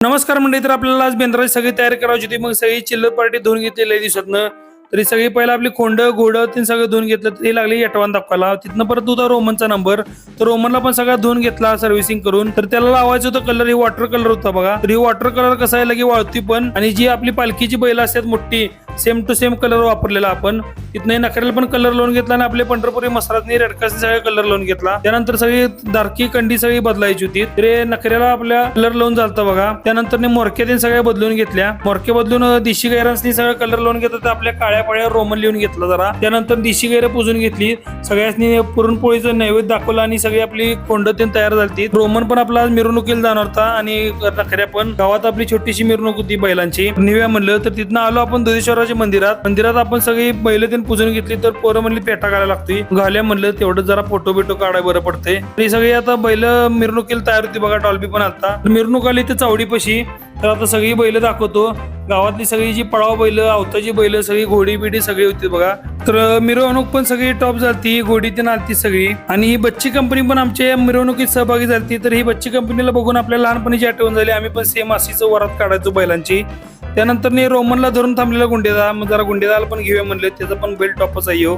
नमस्कार मंडळी तर आपल्याला आज बेंद्राची सगळी तयारी करायची होती. मग सगळी चिल्लर पार्टी धुवून घेतलेली आहे दिवसातनं. तरी सगळी पहिला आपली खोंड घोडं तीन सगळं धुवून घेतलं. ते लागली यटवान दाखवायला. तिथनं परत होता रोमनचा नंबर तर रोमनला पण सगळा धुवून घेतला सर्व्हिसिंग करून. तर त्याला लावायचं होतं कलर ही वॉटर कलर होता बघा. तर ही वॉटर कलर कसा आहे लगे वाळती पण. आणि जी आपली पालखीची बैल असतात मोठी सेम टू सेम कलर वापरलेला आपण. तिथनं नखरेला पण कलर लावून घेतला आणि आपले पंढरपुरी मसालातनी रेडकासनी सगळे कलर लावून घेतला. त्यानंतर सगळी दारकी कंडी सगळी बदलायची होती. तरी नखऱ्याला आपल्या कलर लावून चालतं बघा. त्यानंतर मोरक्या त्यांनी सगळ्या बदलून घेतल्या. मोरके बदलून देशी गैरांनी सगळं कलर लावून घेतलं. तर आपल्या काळ्या पाळ्या रोमन लिहून घेतला जरा. त्यानंतर देशी गैर पुजून घेतली. सगळ्यांनी पुरणपोळीचं नैवेद्य दाखवलं आणि सगळी आपली कोंड तीन तयार झाली रोमन पण आपला मिरवणुकीला जाणार होता आणि नखऱ्या पण. गावात आपली छोटीशी मिरवणूक होती बैलांची. निव्या म्हणलं तर तिथनं आलो आपण दुधेश्वराच्या मंदिरात. मंदिरात आपण सगळी बैल तीन पुजून घेतली तर पोरं म्हणली पेटा काढायला लागते घाल्या म्हणलं तेवढं जरा फोटो बिटो काढाय बरं पडते ही सगळी आता बैल मिरवणुकीला तयार होती बघा डॉल्बी पण आता. मिरवणूक आली ते चावडीपाशी. तर आता सगळी बैल दाखवतो. गावातली सगळी जी पळाव बैल आवताची बैल सगळी घोडी बिडी सगळी होती बघा. तर मिरवणूक पण सगळी टॉप झालती घोडी तीन आलती सगळी. आणि ही बच्ची कंपनी पण आमच्या मिरवणुकीत सहभागी झाली तर ही बच्ची कंपनीला बघून आपल्या लहानपणीची आठवण झाली. आम्ही पण सेम अशीच वरात काढायचो बैलांची. त्यानंतर रोमनला धरून थांबलेला गुंडेदार मग जरा गुंडेदाला पण घेऊया म्हणले त्याचा पण बेल्ट टॉपच आहे हो.